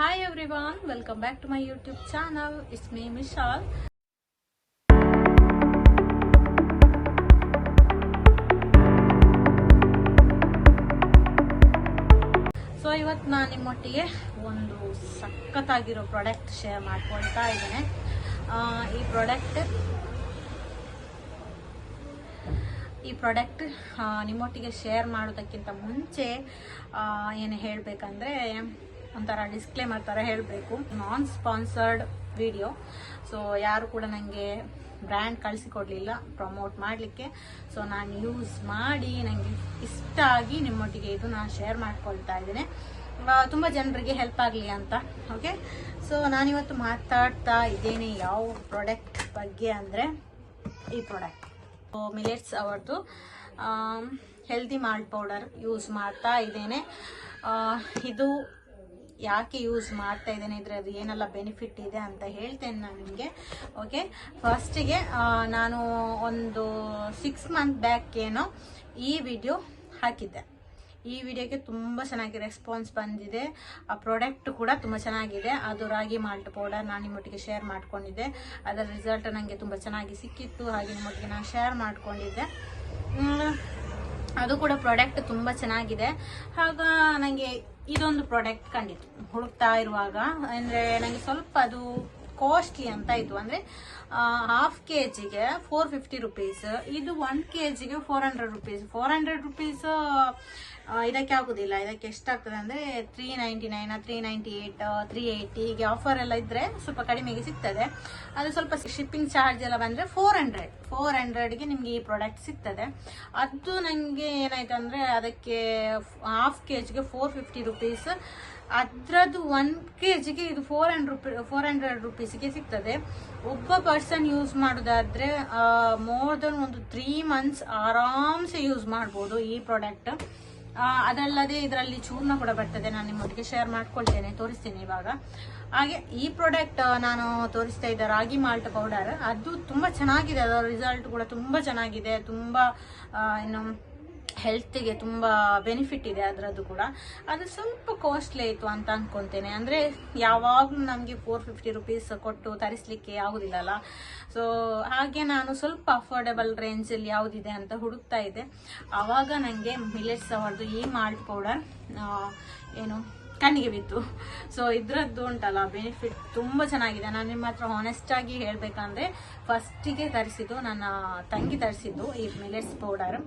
Hi everyone, welcome back to my YouTube channel. It's me Mishal. So ಇವತ್ತು ನಾನು ನಿಮ್ಮೊಟ್ಟಿಗೆ ಒಂದು ಸಖತ್ತಾಗಿರೋ product share ಮಾಡ್ಕೊಳ್ತಾ ಇದ್ದೇನೆ ಈ ಪ್ರಾಡಕ್ಟ್ ಈ ಪ್ರಾಡಕ್ಟ್ ನಿಮ್ಮೊಟ್ಟಿಗೆ ಶೇರ್ ಮಾಡೋದಕ್ಕಿಂತ ಮುಂಚೆ ಏನು ಹೇಳಬೇಕಂದ್ರೆ ಒಂಥರ ಡಿಸ್ಕ್ಲೇಮರ್ ಥರ ಹೇಳಬೇಕು. ನಾನ್ ಸ್ಪಾನ್ಸರ್ಡ್ ವಿಡಿಯೋ ಸೊ ಯಾರು ಕೂಡ ನನಗೆ ಬ್ರ್ಯಾಂಡ್ ಕಳಿಸಿಕೊಡ್ಲಿಲ್ಲ ಪ್ರಮೋಟ್ ಮಾಡಲಿಕ್ಕೆ. ಸೊ ನಾನು ಯೂಸ್ ಮಾಡಿ ನನಗೆ ಇಷ್ಟ ಆಗಿ ನಿಮ್ಮೊಟ್ಟಿಗೆ ಇದು ನಾನು ಶೇರ್ ಮಾಡ್ಕೊಳ್ತಾ ಇದ್ದೀನಿ. ತುಂಬ ಜನರಿಗೆ ಹೆಲ್ಪ್ ಆಗಲಿ ಅಂತ ಓಕೆ ಸೊ ನಾನಿವತ್ತು ಮಾತಾಡ್ತಾ ಇದ್ದೇನೆ ಯಾವ ಪ್ರಾಡಕ್ಟ್ ಬಗ್ಗೆ ಅಂದರೆ ಈ ಪ್ರಾಡಕ್ಟ್ ಮಿಲೆಟ್ಸ್ ಅವ್ರದ್ದು ಹೆಲ್ದಿ ಮಾಲ್ಟ್ ಪೌಡರ್ ಯೂಸ್ ಮಾಡ್ತಾ ಇದ್ದೇನೆ. ಇದು ಯಾಕೆ ಯೂಸ್ ಮಾಡ್ತಾ ಇದ್ದೇನೆ ಇದರಲ್ಲಿ ಏನೆಲ್ಲ ಬೆನಿಫಿಟ್ ಇದೆ ಅಂತ ಹೇಳ್ತೇನೆ ನಾನು ನಿಮಗೆ. ಓಕೆ ಫಸ್ಟಿಗೆ ನಾನು ಒಂದು ಸಿಕ್ಸ್ ಮಂತ್ ಬ್ಯಾಕ್ ಏನೋ ಈ ವಿಡಿಯೋ ಹಾಕಿದ್ದೆ. ಈ ವಿಡಿಯೋಗೆ ತುಂಬ ಚೆನ್ನಾಗಿ ರೆಸ್ಪಾನ್ಸ್ ಬಂದಿದೆ. ಆ ಪ್ರಾಡಕ್ಟ್ ಕೂಡ ತುಂಬ ಚೆನ್ನಾಗಿದೆ. ಅದು ರಾಗಿ ಮಾಲ್ಟ್ ಪೌಡರ್ ನಾನು ನಿಮ್ಮೊಟ್ಟಿಗೆ ಶೇರ್ ಮಾಡ್ಕೊಂಡಿದ್ದೆ. ಅದರ ರಿಸಲ್ಟ್ ನನಗೆ ತುಂಬ ಚೆನ್ನಾಗಿ ಸಿಕ್ಕಿತ್ತು. ಹಾಗೆ ನಿಮ್ಮೊಟ್ಟಿಗೆ ನಾನು ಶೇರ್ ಮಾಡ್ಕೊಂಡಿದ್ದೆ. ಅದು ಕೂಡ ಪ್ರಾಡಕ್ಟ್ ತುಂಬ ಚೆನ್ನಾಗಿದೆ. ಹಾಗ ನನಗೆ ಇದೊಂದು ಪ್ರಾಡಕ್ಟ್ ಕಂಡಿತ್ತು ಹುಡುಕ್ತಾ ಇರುವಾಗ ಅಂದ್ರೆ ನನಗೆ ಸ್ವಲ್ಪ ಅದು ಕಾಸ್ಟ್ಲಿ ಅಂತ ಇತ್ತು ಅಂದರೆ ಹಾಫ್ ಕೆ ಜಿಗೆ ಫೋರ್ ಫಿಫ್ಟಿ ರುಪೀಸ್ ಇದು ಒನ್ ಕೆ ಜಿಗೆ four hundred rupees four hundred rupees ಇದಕ್ಕೆ ಆಗುದಿಲ್ಲ. ಇದಕ್ಕೆ ಎಷ್ಟಾಗ್ತದೆ ಅಂದರೆ three ninety nine three ninety eight three eighty ಹೀಗೆ ಆಫರ್ ಎಲ್ಲ ಇದ್ದರೆ ಸ್ವಲ್ಪ ಕಡಿಮೆಗೆ ಸಿಗ್ತದೆ. ಅದು ಸ್ವಲ್ಪ ಶಿಪ್ಪಿಂಗ್ ಚಾರ್ಜ್ ಎಲ್ಲ ಬಂದರೆ ಫೋರ್ ಹಂಡ್ರೆಡ್ ಫೋರ್ ಹಂಡ್ರೆಡ್ಗೆ ನಿಮಗೆ ಈ ಪ್ರಾಡಕ್ಟ್ ಸಿಗ್ತದೆ. ಅದು ನನಗೆ ಏನಾಯ್ತು ಅಂದರೆ ಅದಕ್ಕೆ ಹಾಫ್ ಕೆ ಜಿಗೆ ಫೋರ್ ಫಿಫ್ಟಿ ರುಪೀಸ್ ಅದರದ್ದು ಒನ್ ಕೆ ಜಿಗೆ ಇದು four hundred rupee four hundred ರುಪೀಸ್ಗೆ ಸಿಗ್ತದೆ. ಒಬ್ಬ ಪರ್ಸನ್ ಯೂಸ್ ಮಾಡೋದಾದ್ರೆ ಮೋರ್ ದನ್ ಒಂದು ತ್ರೀ ಮಂತ್ಸ್ ಆರಾಮ್ಸೆ ಯೂಸ್ ಮಾಡ್ಬೋದು ಈ ಪ್ರಾಡಕ್ಟ್ ಅದಲ್ಲದೆ ಇದರಲ್ಲಿ ಚೂರ್ಣ ಕೂಡ ಬರ್ತದೆ. ನಾನು ನಿಮ್ಮೊಟ್ಟಿಗೆ ಶೇರ್ ಮಾಡ್ಕೊಳ್ತೇನೆ, ತೋರಿಸ್ತೇನೆ ಇವಾಗ. ಹಾಗೆ ಈ ಪ್ರಾಡಕ್ಟ್ ನಾನು ತೋರಿಸ್ತಾ ಇದ್ದೆ ರಾಗಿ ಮಾಲ್ಟ್ ಪೌಡರ್ ಅದು ತುಂಬ ಚೆನ್ನಾಗಿದೆ. ಅದರ ರಿಸಲ್ಟ್ ಕೂಡ ತುಂಬ ಚೆನ್ನಾಗಿದೆ. ತುಂಬ ಏನು ಹೆಲ್ತಿಗೆ ತುಂಬ ಬೆನಿಫಿಟ್ ಇದೆ ಅದರದ್ದು ಕೂಡ. ಅದು ಸ್ವಲ್ಪ ಕಾಸ್ಟ್ಲಿ ಆಯಿತು ಅಂತ ಅನ್ಕೊಂತೇನೆ. ಅಂದರೆ ಯಾವಾಗಲೂ ನಮಗೆ ಫೋರ್ ಫಿಫ್ಟಿ ರುಪೀಸ್ ಕೊಟ್ಟು ತರಿಸ್ಲಿಕ್ಕೆ ಆಗುದಿಲ್ಲಲ್ಲ. ಸೊ ಹಾಗೆ ನಾನು ಸ್ವಲ್ಪ ಅಫೋರ್ಡೆಬಲ್ ರೇಂಜಲ್ಲಿ ಯಾವುದಿದೆ ಅಂತ ಹುಡುಕ್ತಾ ಇದ್ದೆ. ಆವಾಗ ನನಗೆ ಮಿಲೆಟ್ಸ್ ಅವರದ್ದು ಈ ಮಾಲ್ಟ್ ಪೌಡರ್ ಏನು ಕಣ್ಣಿಗೆ ಬಿತ್ತು. ಸೊ ಇದ್ರದ್ದು ಉಂಟಲ್ಲ ಬೆನಿಫಿಟ್ ತುಂಬ ಚೆನ್ನಾಗಿದೆ. ನಾನು ನಿಮ್ಮ ಹತ್ರ ಹಾನೆಸ್ಟ್ ಆಗಿ ಹೇಳಬೇಕಂದ್ರೆ ಫಸ್ಟಿಗೆ ತರಿಸಿದ್ದು ನನ್ನ ತಂಗಿ ತರಿಸಿದ್ದು, ಈ ಮಿಲೆಟ್ಸ್ ಪೌಡರ್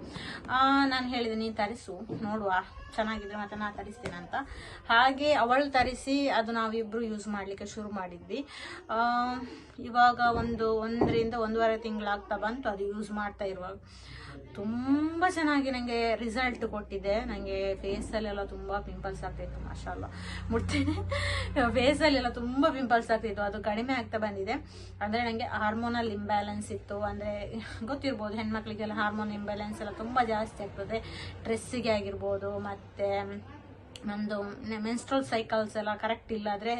ನಾನು ಹೇಳಿದೆ, ನೀನು ತರಿಸು, ನೋಡುವ. ಚೆನ್ನಾಗಿದ್ರೆ ಮತ್ತೆ ನಾನು ತರಿಸ್ತೇನೆ ಅಂತ. ಹಾಗೆ ಅವಳು ತರಿಸಿ, ಅದು ನಾವಿಬ್ಬರು ಯೂಸ್ ಮಾಡಲಿಕ್ಕೆ ಶುರು ಮಾಡಿದ್ವಿ. ಇವಾಗ ಒಂದು ಒಂದರಿಂದ ಒಂದೂವರೆ ತಿಂಗಳಾಗ್ತಾ ಬಂತು, ಅದು ಯೂಸ್ ಮಾಡ್ತಾ ಇರುವಾಗ. ತುಂಬ ಚೆನ್ನಾಗಿ ನನಗೆ ರಿಸಲ್ಟ್ ಕೊಟ್ಟಿದೆ. ನನಗೆ ಫೇಸಲ್ಲೆಲ್ಲ ತುಂಬ ಪಿಂಪಲ್ಸ್ ಆಗ್ತಾಯಿತ್ತು ಮಾಶಾಲ್ಲ ಮುಟ್ತೇನೆ. ಫೇಸಲ್ಲೆಲ್ಲ ತುಂಬ ಪಿಂಪಲ್ಸ್ ಆಗ್ತಿತ್ತು. ಅದು ಕಡಿಮೆ ಆಗ್ತಾ ಬಂದಿದೆ. ಅಂದರೆ ನನಗೆ ಹಾರ್ಮೋನಲ್ ಇಂಬ್ಯಾಲೆನ್ಸ್ ಇತ್ತು. ಅಂದರೆ ಗೊತ್ತಿರ್ಬೋದು, ಹೆಣ್ಮಕ್ಳಿಗೆಲ್ಲ ಹಾರ್ಮೋನ್ ಇಂಬ್ಯಾಲೆನ್ಸ್ ಎಲ್ಲ ತುಂಬ ಜಾಸ್ತಿ ಆಗ್ತದೆ. ಡ್ರೆಸ್ಸಿಗೆ ಆಗಿರ್ಬೋದು, ಮತ್ತು ನಮ್ಮದು ಮೆನ್ಸ್ಟ್ರಲ್ ಸೈಕಲ್ಸ್ ಎಲ್ಲ ಕರೆಕ್ಟ್ ಇಲ್ಲಾದರೆ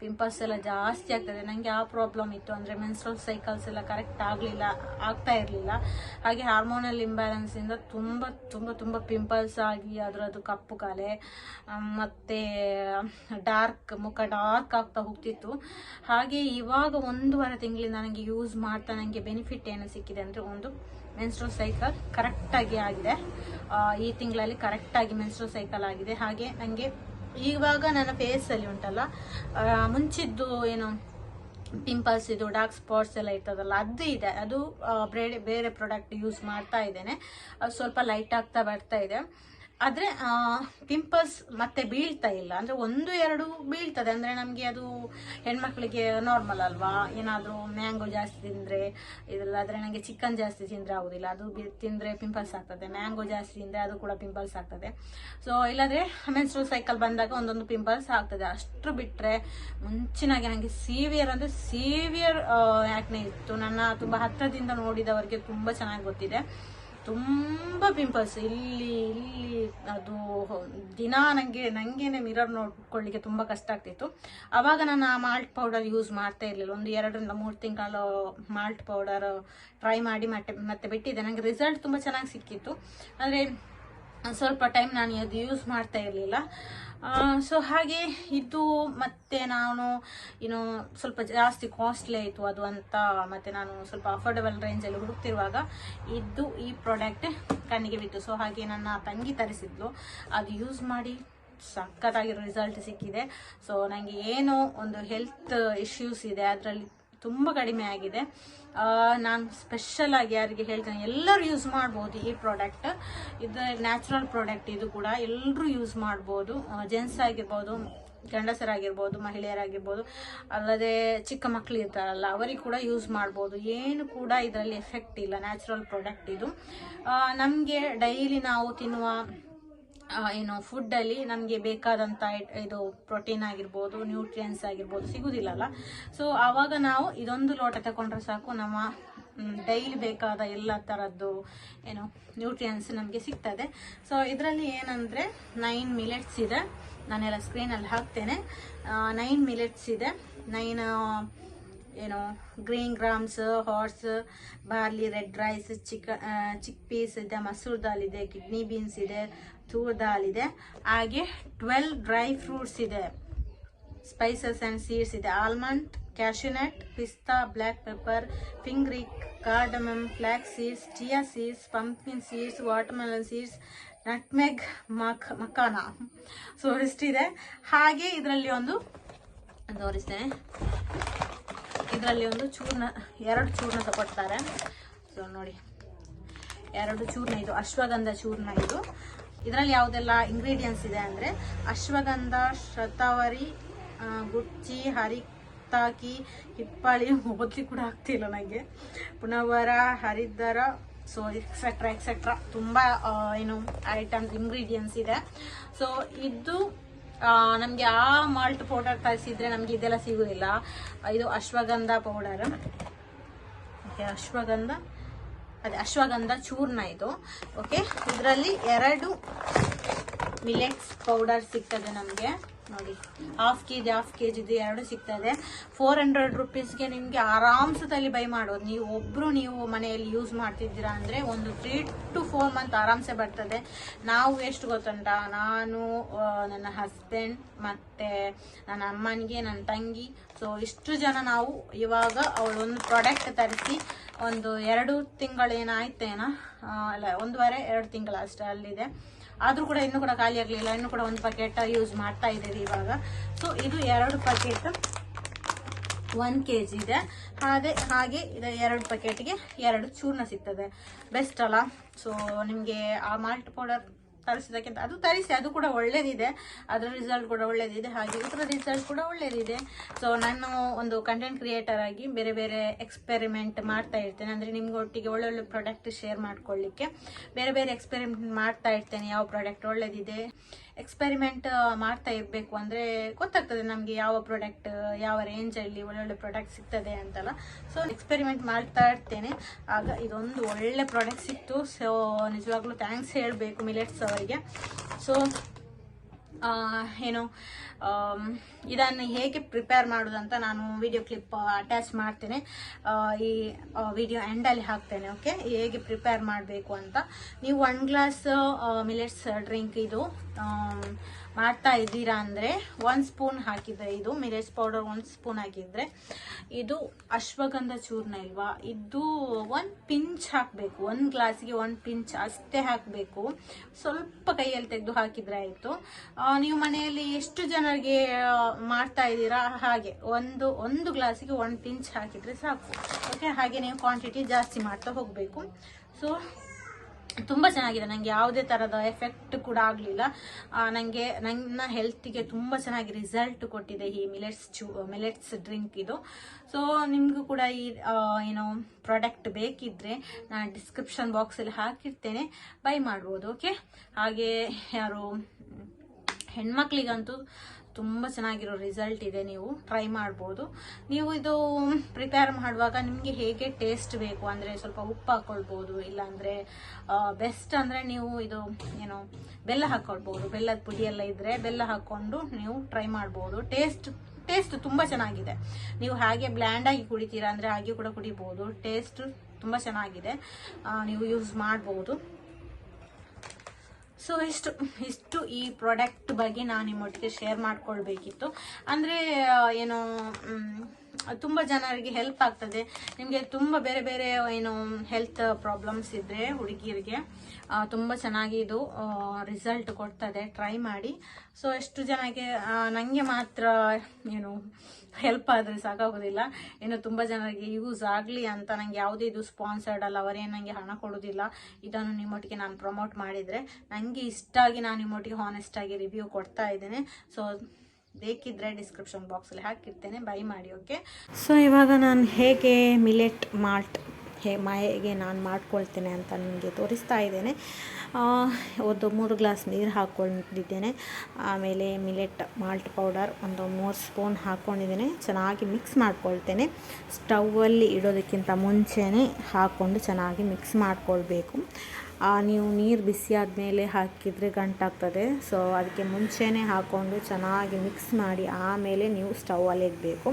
ಪಿಂಪಲ್ಸ್ ಎಲ್ಲ ಜಾಸ್ತಿ ಆಗ್ತದೆ. ನನಗೆ ಆ ಪ್ರಾಬ್ಲಮ್ ಇತ್ತು ಅಂದರೆ ಮೆನ್ಸ್ಟ್ರಲ್ ಸೈಕಲ್ಸ್ ಎಲ್ಲ ಕರೆಕ್ಟ್ ಆಗಲಿಲ್ಲ, ಆಗ್ತಾ ಇರಲಿಲ್ಲ. ಹಾಗೆ ಹಾರ್ಮೋನಲ್ ಇಂಬ್ಯಾಲೆನ್ಸಿಂದ ತುಂಬ ತುಂಬ ತುಂಬ ಪಿಂಪಲ್ಸ್ ಆಗಿ ಅದರದ್ದು ಕಪ್ಪು ಕಲೆ ಮತ್ತು ಮತ್ತೆ ಡಾರ್ಕ್ ಮುಖ ಡಾರ್ಕ್ ಆಗ್ತಾ ಹೋಗ್ತಿತ್ತು. ಹಾಗೆ ಇವಾಗ ಒಂದೂವರೆ ತಿಂಗಳಿಂದ ನನಗೆ ಯೂಸ್ ಮಾಡ್ತಾ ನನಗೆ ಬೆನಿಫಿಟ್ ಏನು ಸಿಕ್ಕಿದೆ ಅಂದರೆ ಒಂದು ಮೆನ್ಸ್ಟ್ರಲ್ ಸೈಕಲ್ ಕರೆಕ್ಟಾಗಿ ಆಗಿದೆ. ಈ ತಿಂಗಳಲ್ಲಿ ಕರೆಕ್ಟಾಗಿ ಮೆನ್ಸ್ಟ್ರಲ್ ಸೈಕಲ್ ಆಗಿದೆ. ಹಾಗೆ ನನಗೆ ಇವಾಗ ನನ್ನ ಫೇಸಲ್ಲಿ ಉಂಟಲ್ಲ ಮುಂಚಿದ್ದು ಏನು ಪಿಂಪಲ್ಸ್ ಇದು ಡಾರ್ಕ್ ಸ್ಪಾಟ್ಸ್ ಎಲ್ಲ ಇರ್ತದಲ್ಲ, ಅದು ಇದೆ. ಅದು ಬೇರೆ ಬೇರೆ ಪ್ರಾಡಕ್ಟ್ ಯೂಸ್ ಮಾಡ್ತಾ ಇದ್ದೇನೆ. ಅದು ಸ್ವಲ್ಪ ಲೈಟ್ ಆಗ್ತಾ ಬರ್ತಾ ಇದೆ. ಆದರೆ ಪಿಂಪಲ್ಸ್ ಮತ್ತೆ ಬೀಳ್ತಾ ಇಲ್ಲ. ಅಂದರೆ ಒಂದು, ಎರಡು ಬೀಳ್ತದೆ. ಅಂದರೆ ನಮಗೆ ಅದು ಹೆಣ್ಮಕ್ಳಿಗೆ ನಾರ್ಮಲ್ ಅಲ್ವಾ? ಏನಾದರೂ ಮ್ಯಾಂಗೋ ಜಾಸ್ತಿ ತಿಂದರೆ ಇದೆಲ್ಲಾದರೆ ನನಗೆ ಚಿಕನ್ ಜಾಸ್ತಿ ತಿಂದರೆ ಆಗೋದಿಲ್ಲ. ಅದು ತಿಂದರೆ ಪಿಂಪಲ್ಸ್ ಆಗ್ತದೆ. ಮ್ಯಾಂಗೋ ಜಾಸ್ತಿ ತಿಂದರೆ ಅದು ಕೂಡ ಪಿಂಪಲ್ಸ್ ಆಗ್ತದೆ. ಸೊ ಇಲ್ಲಾಂದರೆ ಮೆನ್ಸ್ಟ್ರಲ್ ಸೈಕಲ್ ಬಂದಾಗ ಒಂದೊಂದು ಪಿಂಪಲ್ಸ್ ಆಗ್ತದೆ. ಅಷ್ಟು ಬಿಟ್ಟರೆ ಮುಂಚಿನಾಗೆ ನನಗೆ ಸೀವಿಯರ್ ಅಂದರೆ ಸೀವಿಯರ್ ಯಾಕೆ ಇತ್ತು. ನನ್ನ ತುಂಬ ಹತ್ತಿರದಿಂದ ನೋಡಿದವರಿಗೆ ತುಂಬ ಚೆನ್ನಾಗಿ ಗೊತ್ತಿದೆ. ತುಂಬ ಪಿಂಪಲ್ಸ್ ಇಲ್ಲಿ ಇಲ್ಲಿ ಅದು ದಿನ ನನಗೆ ನನಗೇನೆ ಮಿರರ್ ನೋಡ್ಕೊಳ್ಳಿಕ್ಕೆ ತುಂಬ ಕಷ್ಟ ಆಗ್ತಿತ್ತು. ಆವಾಗ ನಾನು ಆ ಮಾಲ್ಟ್ ಪೌಡರ್ ಯೂಸ್ ಮಾಡ್ತಾ ಇರಲಿಲ್ಲ. ಒಂದು ಎರಡರಿಂದ ಮೂರು ತಿಂಗಳು ಮಾಲ್ಟ್ ಪೌಡರ್ ಟ್ರೈ ಮಾಡಿ ಮತ್ತೆ ಮತ್ತೆ ಬಿಟ್ಟಿದ್ದೆ. ನನಗೆ ರಿಸಲ್ಟ್ ತುಂಬ ಚೆನ್ನಾಗಿ ಸಿಕ್ಕಿತ್ತು. ಒಂದ್ ಸ್ವಲ್ಪ ಟೈಮ್ ನಾನು ಅದು ಯೂಸ್ ಮಾಡ್ತಾ ಇರಲಿಲ್ಲ. ಸೊ ಹಾಗೆ ಇದು ಮತ್ತೆ ನಾನು ಏನು ಸ್ವಲ್ಪ ಜಾಸ್ತಿ ಕಾಸ್ಟ್ಲಿ ಆಯಿತು ಅದು ಅಂತ ಮತ್ತೆ ನಾನು ಸ್ವಲ್ಪ ಅಫೋರ್ಡಬಲ್ ರೇಂಜಲ್ಲಿ ಹುಡುಕ್ತಿರುವಾಗ ಇದು ಈ ಪ್ರಾಡಕ್ಟ್ ಕಣ್ಣಿಗೆ ಬಿತ್ತು ಸೊ ಹಾಗೆ ನನ್ನ ತಂಗಿ ತರಿಸಿದ್ಲು. ಅದು ಯೂಸ್ ಮಾಡಿ ಸಖತ್ತಾಗಿರೋ ರಿಸಲ್ಟ್ ಸಿಕ್ಕಿದೆ. ಸೊ ನನಗೆ ಏನೋ ಒಂದು ಹೆಲ್ತ್ ಇಶ್ಯೂಸ್ ಇದೆ. ಅದರಲ್ಲಿ ತುಂಬ ಕಡಿಮೆ ಆಗಿದೆ. ನಾನು ಸ್ಪೆಷಲ್ ಆಗಿ ಯಾರಿಗೆ ಹೇಳ್ತೇನೆ, ಎಲ್ಲರೂ ಯೂಸ್ ಮಾಡ್ಬೋದು ಈ ಪ್ರಾಡಕ್ಟ್ ಇದು ನ್ಯಾಚುರಲ್ ಪ್ರಾಡಕ್ಟ್ ಇದು ಕೂಡ ಎಲ್ಲರೂ ಯೂಸ್ ಮಾಡ್ಬೋದು. ಜೆಂಟ್ಸ್ ಆಗಿರ್ಬೋದು, ಗಂಡಸರಾಗಿರ್ಬೋದು, ಮಹಿಳೆಯರಾಗಿರ್ಬೋದು, ಅಲ್ಲದೆ ಚಿಕ್ಕ ಮಕ್ಕಳು ಇರ್ತಾರಲ್ಲ, ಅವರಿಗೆ ಕೂಡ ಯೂಸ್ ಮಾಡ್ಬೋದು. ಏನು ಕೂಡ ಇದರಲ್ಲಿ ಎಫೆಕ್ಟ್ ಇಲ್ಲ ನ್ಯಾಚುರಲ್ ಪ್ರಾಡಕ್ಟ್ ಇದು. ನಮಗೆ ಡೈಲಿ ನಾವು ತಿನ್ನುವ ಏನು ಫುಡ್ಡಲ್ಲಿ ನಮಗೆ ಬೇಕಾದಂಥ ಇದು ಪ್ರೋಟೀನ್ ಆಗಿರ್ಬೋದು ನ್ಯೂಟ್ರಿಯನ್ಸ್ ಆಗಿರ್ಬೋದು ಸಿಗೋದಿಲ್ಲಲ್ಲ. ಸೊ ಆವಾಗ ನಾವು ಇದೊಂದು ಲೋಟ ತಗೊಂಡ್ರೆ ಸಾಕು. ನಮ್ಮ ಡೈಲಿ ಬೇಕಾದ ಎಲ್ಲ ಥರದ್ದು ಏನು ನ್ಯೂಟ್ರಿಯನ್ಸ್ ನಮಗೆ ಸಿಗ್ತದೆ. ಸೊ ಇದರಲ್ಲಿ ಏನಂದರೆ ನೈನ್ ಮಿಲೆಟ್ಸ್ ಇದೆ. ನಾನೆಲ್ಲ ಸ್ಕ್ರೀನಲ್ಲಿ ಹಾಕ್ತೇನೆ. ನೈನ್ ಮಿಲೆಟ್ಸ್ ಇದೆ. ನೈನ್ ಏನು green grams horse barley red rice chick chick peas ಇದೆ, ಮಸೂರ್ ದಾಲ್ ಇದೆ ಕಿಡ್ನಿ ಬೀನ್ಸ್ ಇದೆ ತೂರ್ ದಾಲ್ ಇದೆ ಹಾಗೆ ಟ್ವೆಲ್ ಡ್ರೈ ಫ್ರೂಟ್ಸ್ ಇದೆ. ಸ್ಪೈಸಸ್ ಆ್ಯಂಡ್ ಸೀಡ್ಸ್ ಇದೆ. Almond cashew nut pista black pepper fenugreek cardamom flax seeds chia seeds pumpkin seeds watermelon seeds nutmeg ಮಕ್ makhana so ಇಷ್ಟಿದೆ ಹಾಗೆ ಇದರಲ್ಲಿ ಒಂದು, ತೋರಿಸ್ತೇನೆ. ಇದರಲ್ಲಿ ಒಂದು ಚೂರ್ಣ, ಎರಡು ಚೂರ್ಣ ತಗೊಳ್ತಾರೆ ಸೊ ನೋಡಿ. ಎರಡು ಚೂರ್ಣ ಇದು. ಅಶ್ವಗಂಧ ಚೂರ್ಣ ಇದು. ಇದರಲ್ಲಿ ಯಾವುದೆಲ್ಲ ಇಂಗ್ರೀಡಿಯೆಂಟ್ಸ್ ಇದೆ ಅಂದರೆ ಅಶ್ವಗಂಧ ಶತಾವರಿ ಗುಚ್ಚಿ, ಹರಿತಾಕಿ, ಹಿಪ್ಪಳಿ ಓದ್ಲಿ ಕೂಡ ಆಗ್ತಿಲ್ಲ ನನಗೆ ಪುನವರ, ಹರಿದರ ಸೊ ಎಕ್ಸೆಟ್ರಾ ಎಕ್ಸೆಟ್ರಾ ತುಂಬ ಏನು ಐಟಮ್ಸ್ ಇಂಗ್ರೀಡಿಯೆಂಟ್ಸ್ ಇದೆ. ಸೊ ಇದು ನಮಗೆ ಆ ಮಾಲ್ಟ್ ಪೌಡರ್ ತರಿಸಿದ್ರೆ ನಮಗೆ ಇದೆಲ್ಲ ಸಿಗುವುದಿಲ್ಲ ಇದು ಅಶ್ವಗಂಧ ಪೌಡರ್ ಓಕೆ ಅಶ್ವಗಂಧ. ಅದೇ ಅಶ್ವಗಂಧ ಚೂರ್ಣ ಇದು. ಓಕೆ ಇದರಲ್ಲಿ ಎರಡು ಮಿಲೆಟ್ಸ್ ಪೌಡರ್ ಸಿಗ್ತದೆ ನಮಗೆ. ನೋಡಿ half K G half K ಜಿದು ಎರಡು ಸಿಗ್ತದೆ. ಫೋರ್ ಹಂಡ್ರೆಡ್ ರುಪೀಸ್ಗೆ ನಿಮಗೆ ಆರಾಮ್ಸದಲ್ಲಿ ಬೈ ಮಾಡೋದು ನೀವು ಒಬ್ಬರು ನೀವು ಮನೆಯಲ್ಲಿ ಯೂಸ್ ಮಾಡ್ತಿದ್ದೀರಾ ಅಂದರೆ ಒಂದು ತ್ರೀ ಟು ಫೋರ್ ಮಂತ್ ಆರಾಮ್ಸೆ ಬರ್ತದೆ. ನಾವು ಎಷ್ಟು ಗೊತ್ತುಂಟ? ನಾನು ನನ್ನ ಹಸ್ಬೆಂಡ್ ಮತ್ತು ನನ್ನ ಅಮ್ಮನಿಗೆ, ನನ್ನ ತಂಗಿ. ಸೊ ಇಷ್ಟು ಜನ ನಾವು ಇವಾಗ ಅವಳೊಂದು ಪ್ರಾಡಕ್ಟ್ ತರಿಸಿ ಒಂದು ಎರಡು ತಿಂಗಳೇನಾಯ್ತೇನ ಅಲ್ಲ, ಒಂದುವರೆ, ಎರಡು ತಿಂಗಳು ಅಷ್ಟೇ ಅಲ್ಲಿದೆ. ಆದರೂ ಕೂಡ ಇನ್ನೂ ಕೂಡ ಖಾಲಿ ಆಗಲಿಲ್ಲ. ಇನ್ನೂ ಕೂಡ ಒಂದು ಪ್ಯಾಕೆಟ್ ಯೂಸ್ ಮಾಡ್ತಾ ಇದ್ದೀವಿ ಇವಾಗ. ಸೊ ಇದು ಎರಡು ಪ್ಯಾಕೆಟ್ ಒನ್ ಕೆ ಜಿ ಇದೆ. ಹಾಗೆ ಹಾಗೆ ಇದು ಎರಡು ಪ್ಯಾಕೆಟ್ಗೆ ಎರಡು ಚೂರ್ಣ ಸಿಗ್ತದೆ. ಬೆಸ್ಟ್ ಅಲ್ಲ? ಸೊ ನಿಮಗೆ ಆ ಮಾಲ್ಟ್ ಪೌಡರ್ ತರಿಸಿದಕ್ಕಿಂತ ಅದು ತರಿಸಿ, ಅದು ಕೂಡ ಒಳ್ಳೇದಿದೆ. ಅದರ ರಿಸಲ್ಟ್ ಕೂಡ ಒಳ್ಳೇದಿದೆ. ಹಾಗೆ ಇದರ ರಿಸಲ್ಟ್ ಕೂಡ ಒಳ್ಳೇದಿದೆ. ಸೊ ನಾನು ಒಂದು ಕಂಟೆಂಟ್ ಕ್ರಿಯೇಟರ್ ಆಗಿ ಬೇರೆ ಬೇರೆ ಎಕ್ಸ್ಪೆರಿಮೆಂಟ್ ಮಾಡ್ತಾ ಇರ್ತೇನೆ. ಅಂದರೆ ನಿಮ್ಗೆ ಒಟ್ಟಿಗೆ ಒಳ್ಳೊಳ್ಳೆ ಪ್ರಾಡಕ್ಟ್ ಶೇರ್ ಮಾಡ್ಕೊಳ್ಳಿಕ್ಕೆ ಬೇರೆ ಬೇರೆ ಎಕ್ಸ್ಪೆರಿಮೆಂಟ್ ಮಾಡ್ತಾ ಇರ್ತೇನೆ. ಯಾವ ಪ್ರಾಡಕ್ಟ್ ಒಳ್ಳೇದಿದೆ? ಎಕ್ಸ್ಪೆರಿಮೆಂಟ್ ಮಾಡ್ತಾ ಇರಬೇಕು ಅಂದರೆ ಗೊತ್ತಾಗ್ತದೆ ನಮಗೆ ಯಾವ ಪ್ರಾಡಕ್ಟ್ ಯಾವ ರೇಂಜಲ್ಲಿ ಒಳ್ಳೊಳ್ಳೆ ಪ್ರಾಡಕ್ಟ್ ಸಿಗ್ತದೆ ಅಂತಲ್ಲ. ಸೊ ಎಕ್ಸ್ಪೆರಿಮೆಂಟ್ ಮಾಡ್ತಾ ಇರ್ತೇನೆ. ಆಗ ಇದೊಂದು ಒಳ್ಳೆ ಪ್ರಾಡಕ್ಟ್ ಸಿಕ್ತು. ಸೊ ನಿಜವಾಗ್ಲೂ ಥ್ಯಾಂಕ್ಸ್ ಹೇಳಬೇಕು. ಮಿಲೆಟ್ಸ್ ಅವರಿಗೆ ಸೊ ಆ, ಏನು ಇದನ್ನು ಹೇಗೆ ಪ್ರಿಪೇರ್ ಮಾಡೋದಂತ ನಾನು ವಿಡಿಯೋ ಕ್ಲಿಪ್ ಅಟ್ಯಾಚ್ ಮಾಡ್ತೇನೆ. ಈ ವಿಡಿಯೋ ಎಂಡಲ್ಲಿ ಹಾಕ್ತೇನೆ ಓಕೆ ಹೇಗೆ ಪ್ರಿಪೇರ್ ಮಾಡಬೇಕು ಅಂತ. ನೀವು ಒನ್ ಗ್ಲಾಸ್ ಮಿಲೆಟ್ಸ್ ಡ್ರಿಂಕ್ ಇದು ಮಾಡ್ತಾ ಇದ್ದೀರಾ ಅಂದರೆ ಒಂದು ಸ್ಪೂನ್ ಹಾಕಿದ್ರೆ ಇದು, ಮಿರೇಜ್ ಪೌಡರ್ ಒಂದು ಸ್ಪೂನ್ ಹಾಕಿದರೆ ಇದು ಅಶ್ವಗಂಧ ಚೂರ್ಣ ಇಲ್ವಾ? ಇದು ಒಂದು ಪಿಂಚ್ ಹಾಕಬೇಕು. ಒಂದು ಗ್ಲಾಸ್ಗೆ ಒಂದು ಪಿಂಚ್ ಅಷ್ಟೇ ಹಾಕಬೇಕು. ಸ್ವಲ್ಪ ಕೈಯಲ್ಲಿ ತೆಗೆದು ಹಾಕಿದ್ರೆ ಆಯಿತು. ನೀವು ಮನೆಯಲ್ಲಿ ಎಷ್ಟು ಜನರಿಗೆ ಮಾಡ್ತಾ ಇದ್ದೀರಾ? ಹಾಗೆ, ಒಂದು ಒಂದು ಗ್ಲಾಸಿಗೆ ಒಂದು ಪಿಂಚ್ ಹಾಕಿದರೆ ಸಾಕು. ಓಕೆ ಹಾಗೆ ನೀವು ಕ್ವಾಂಟಿಟಿ ಜಾಸ್ತಿ ಮಾಡ್ತಾ ಹೋಗಬೇಕು. ಸೊ ತುಂಬ ಚೆನ್ನಾಗಿದೆ. ನನಗೆ ಯಾವುದೇ ಥರದ ಎಫೆಕ್ಟ್ ಕೂಡ ಆಗಲಿಲ್ಲ. ನನಗೆ ನನ್ನ ಹೆಲ್ತಿಗೆ ತುಂಬ ಚೆನ್ನಾಗಿ ರಿಸಲ್ಟ್ ಕೊಟ್ಟಿದೆ ಈ ಮಿಲೆಟ್ಸ್ ಚೂ ಮಿಲೆಟ್ಸ್ ಡ್ರಿಂಕ್ ಇದು. ಸೊ ನಿಮಗೂ ಕೂಡ ಈ ಏನೋ ಪ್ರಾಡಕ್ಟ್ ಬೇಕಿದ್ದರೆ ನಾನು ಡಿಸ್ಕ್ರಿಪ್ಷನ್ ಬಾಕ್ಸಲ್ಲಿ ಹಾಕಿರ್ತೇನೆ. ಬೈ ಮಾಡ್ಬೋದು ಓಕೆ ಹಾಗೆ ಯಾರು, ಹೆಣ್ಮಕ್ಳಿಗಂತೂ ತುಂಬ ಚೆನ್ನಾಗಿರೋ ರಿಸಲ್ಟ್ ಇದೆ, ನೀವು ಟ್ರೈ ಮಾಡ್ಬೋದು. ನೀವು ಇದು ಪ್ರಿಪೇರ್ ಮಾಡುವಾಗ ನಿಮಗೆ ಹೇಗೆ ಟೇಸ್ಟ್ ಬೇಕು? ಅಂದರೆ ಸ್ವಲ್ಪ ಉಪ್ಪು ಹಾಕ್ಕೊಳ್ಬೋದು ಇಲ್ಲಾಂದರೆ ಬೆಸ್ಟ್ ಅಂದರೆ ನೀವು ಇದು, ಏನು, ಬೆಲ್ಲ ಹಾಕ್ಕೊಳ್ಬೋದು ಬೆಲ್ಲದ ಪುಡಿ ಎಲ್ಲ ಇದ್ದರೆ ಬೆಲ್ಲ ಹಾಕ್ಕೊಂಡು ನೀವು ಟ್ರೈ ಮಾಡ್ಬೋದು. ಟೇಸ್ಟ್ ಟೇಸ್ಟ್ ತುಂಬ ಚೆನ್ನಾಗಿದೆ. ನೀವು ಹಾಗೆ ಬ್ಲ್ಯಾಂಡಾಗಿ ಕುಡಿತೀರಾ ಅಂದರೆ ಹಾಗೆ ಕೂಡ ಕುಡಿಬೋದು. ಟೇಸ್ಟ್ ತುಂಬ ಚೆನ್ನಾಗಿದೆ. ನೀವು ಯೂಸ್ ಮಾಡ್ಬೋದು. ಸೊ ಇಷ್ಟು ಇಷ್ಟು ಈ ಪ್ರಾಡಕ್ಟ್ ಬಗ್ಗೆ ನಾನು ನಿಮ್ಮೊಟ್ಟಿಗೆ ಶೇರ್ ಮಾಡ್ಕೊಳ್ಬೇಕಿತ್ತು. ಅಂದರೆ ಏನು ತುಂಬ ಜನರಿಗೆ ಹೆಲ್ಪ್ ಆಗ್ತದೆ. ನಿಮಗೆ ತುಂಬ ಬೇರೆ ಬೇರೆ, ಏನು ಹೆಲ್ತ್ ಪ್ರಾಬ್ಲಮ್ಸ್ ಇದ್ದರೆ ಹುಡುಗಿಯರಿಗೆ ತುಂಬ ಚೆನ್ನಾಗಿ ಇದು ರಿಸಲ್ಟ್ ಕೊಡ್ತದೆ. ಟ್ರೈ ಮಾಡಿ. ಸೊ ಎಷ್ಟು ಜನಕ್ಕೆ ನನಗೆ ಮಾತ್ರ, ಏನು ಹೆಲ್ಪ್ ಆದರೆ ಸಾಕಾಗೋದಿಲ್ಲ. ಏನು ತುಂಬ ಜನರಿಗೆ ಯೂಸ್ ಆಗಲಿ ಅಂತ ನನಗೆ ಯಾವುದೇ ಇದು ಸ್ಪಾನ್ಸರ್ಡ್ ಅಲ್ಲ ಅವರೇನು ನನಗೆ ಹಣ ಕೊಡೋದಿಲ್ಲ, ಇದನ್ನು ನಿಮ್ಮೊಟ್ಟಿಗೆ ನಾನು ಪ್ರಮೋಟ್ ಮಾಡಿದರೆ ನನಗೆ ಇಷ್ಟ ಆಗಿ ನಾನು ನಿಮ್ಮೊಟ್ಟಿಗೆ ಹಾನೆಸ್ಟಾಗಿ ರಿವ್ಯೂ ಕೊಡ್ತಾ ಇದ್ದೇನೆ. ಸೊ ಬೇಕಿದ್ರೆ ಡಿಸ್ಕ್ರಿಪ್ಷನ್ ಬಾಕ್ಸಲ್ಲಿ ಹಾಕಿರ್ತೇನೆ. ಬೈ ಮಾಡಿ ಓಕೆ ಸೊ ಇವಾಗ ನಾನು ಹೇಗೆ ಮಿಲೆಟ್ ಮಾಲ್ಟ್, ಹೇ ಹೇಗೆ ನಾನು ಮಾಡ್ಕೊಳ್ತೇನೆ ಅಂತ ನಿಮಗೆ ತೋರಿಸ್ತಾ ಇದ್ದೇನೆ. ಒಂದು ಮೂರು ಗ್ಲಾಸ್ ನೀರು ಹಾಕ್ಕೊಂಡಿದ್ದೇನೆ ಆಮೇಲೆ ಮಿಲೆಟ್ ಮಾಲ್ಟ್ ಪೌಡರ್ ಒಂದು ಮೂರು ಸ್ಪೂನ್ ಹಾಕ್ಕೊಂಡಿದ್ದೇನೆ ಚೆನ್ನಾಗಿ ಮಿಕ್ಸ್ ಮಾಡ್ಕೊಳ್ತೇನೆ. ಸ್ಟವ್ವಲ್ಲಿ ಇಡೋದಕ್ಕಿಂತ ಮುಂಚೆನೇ ಹಾಕ್ಕೊಂಡು ಚೆನ್ನಾಗಿ ಮಿಕ್ಸ್ ಮಾಡ್ಕೊಳ್ಬೇಕು. ನೀವು ನೀರು ಬಿಸಿ ಆದಮೇಲೆ ಹಾಕಿದರೆ ಗಂಟಾಗ್ತದೆ. ಸೊ ಅದಕ್ಕೆ ಮುಂಚೆನೇ ಹಾಕ್ಕೊಂಡು ಚೆನ್ನಾಗಿ ಮಿಕ್ಸ್ ಮಾಡಿ ಆಮೇಲೆ ನೀವು ಸ್ಟವಲ್ಲಿ ಇಡಬೇಕು.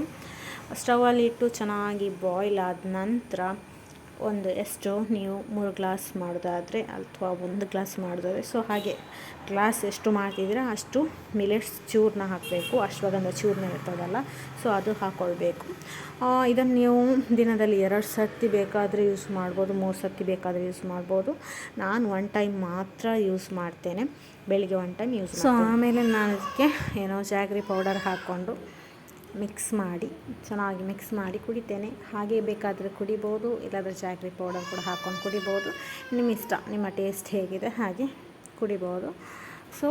ಸ್ಟವಲ್ಲಿ ಇಟ್ಟು ಚೆನ್ನಾಗಿ ಬಾಯ್ಲ್ ಆದ ನಂತರ ಒಂದು ಎಷ್ಟು ನೀವು ಮೂರು ಗ್ಲಾಸ್ ಮಾಡೋದಾದರೆ ಅಥವಾ ಒಂದು ಗ್ಲಾಸ್ ಮಾಡೋದಾದರೆ ಸೊ ಹಾಗೆ ಗ್ಲಾಸ್ ಎಷ್ಟು ಮಾಡ್ತಿದ್ದೀರ ಅಷ್ಟು ಮಿಲೆಟ್ಸ್ ಚೂರ್ನ ಹಾಕಬೇಕು. ಅಶ್ವಗಂಧ ಚೂರ್ಣ ಇರ್ತದಲ್ಲ ಸೊ ಅದು ಹಾಕ್ಕೊಳ್ಬೇಕು ಇದನ್ನು ನೀವು ದಿನದಲ್ಲಿ ಎರಡು ಸರ್ತಿ ಬೇಕಾದರೆ ಯೂಸ್ ಮಾಡ್ಬೋದು ಮೂರು ಸರ್ತಿ ಬೇಕಾದರೆ ಯೂಸ್ ಮಾಡ್ಬೋದು. ನಾನು ಒನ್ ಟೈಮ್ ಮಾತ್ರ ಯೂಸ್ ಮಾಡ್ತೇನೆ. ಬೆಳಿಗ್ಗೆ ಒನ್ ಟೈಮ್ ಯೂಸ್ ಸೊ ಆಮೇಲೆ ನಾನು ಅದಕ್ಕೆ ಏನೋ ಜಾಗ್ರಿ ಪೌಡರ್ ಹಾಕ್ಕೊಂಡು ಮಿಕ್ಸ್ ಮಾಡಿ, ಚೆನ್ನಾಗಿ ಮಿಕ್ಸ್ ಮಾಡಿ ಕುಡಿತೇನೆ. ಹಾಗೆ ಬೇಕಾದರೆ ಕುಡಿಬೋದು, ಇಲ್ಲಾದರೆ ಜಾಗ್ರಿ ಪೌಡರ್ ಕೂಡ ಹಾಕ್ಕೊಂಡು ಕುಡಿಬೋದು. ನಿಮ್ಮ ಇಷ್ಟ, ನಿಮ್ಮ ಟೇಸ್ಟ್ ಹೇಗಿದೆ ಹಾಗೆ ಕುಡಿಬೋದು. ಸೊ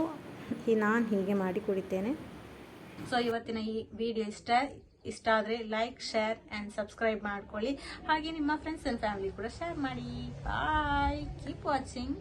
ಈ ನಾನು ಹೀಗೆ ಮಾಡಿ ಕುಡಿತೇನೆ. ಸೊ ಇವತ್ತಿನ ಈ ವಿಡಿಯೋ ಇಷ್ಟ ಇಷ್ಟ ಆದರೆ ಲೈಕ್ ಶೇರ್ ಆ್ಯಂಡ್ ಸಬ್ಸ್ಕ್ರೈಬ್ ಮಾಡ್ಕೊಳ್ಳಿ. ಹಾಗೆ ನಿಮ್ಮ ಫ್ರೆಂಡ್ಸ್ ಆ್ಯಂಡ್ ಫ್ಯಾಮಿಲಿ ಕೂಡ ಶೇರ್ ಮಾಡಿ. Bye keep watching